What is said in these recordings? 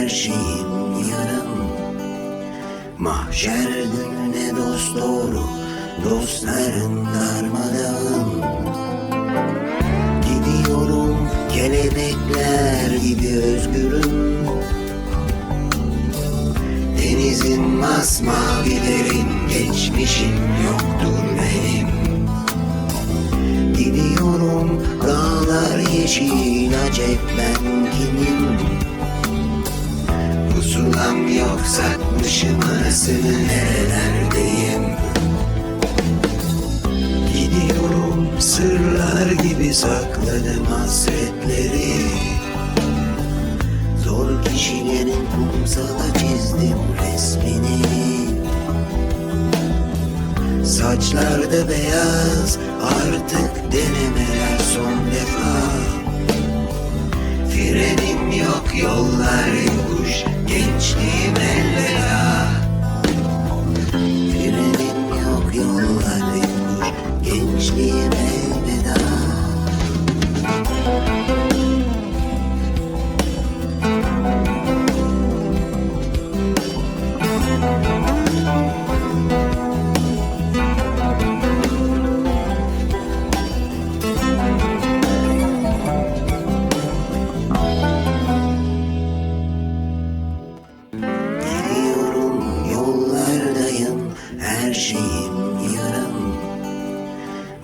her şeyim yanım Mahşer gününe dost doğru Dostlarım darmadağın. Gidiyorum kelebekler gibi özgürüm. Denizin masmavi derin Geçmişim yoktur benim. Gidiyorum dağlar yeşil acep ben Pusulam yok sakmışım arasını nerelerdeyim? Gidiyorum sırlar gibi sakladım hasretleri. Zor kişilerin kumsala çizdim resmini. Saçlarda beyaz artık denemeler son defa. Frenim yok yollar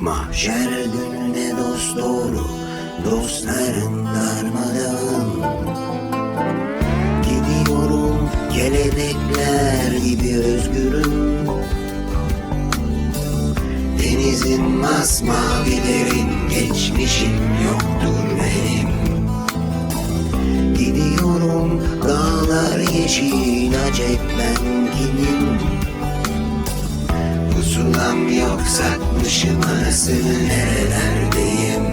Mahşer gününe dost doğru dostların darmadağın. Gidiyorum kelebekler gibi özgürüm. Denizin masmavilerin geçmişim yoktur benim. Gidiyorum dağlar yeşil acep ben kimim Pusulam yok sakmışım arasını nerelerdeyim?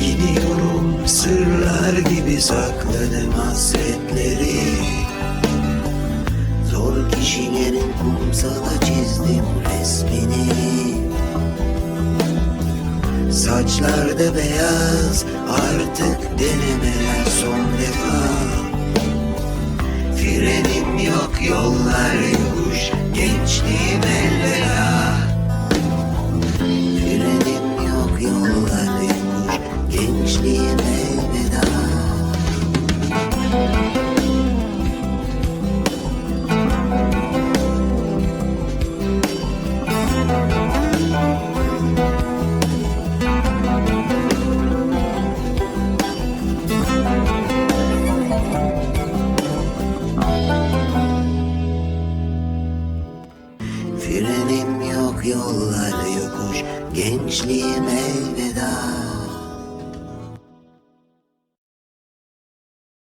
Gidiyorum sırlar gibi sakladım hasretleri. Zor kişilerin kumsala çizdim resmini. Saçlarda beyaz artık denemeler son defa. Frenim yok yollar Frenim yok yollar yokuş Gençliğim elveda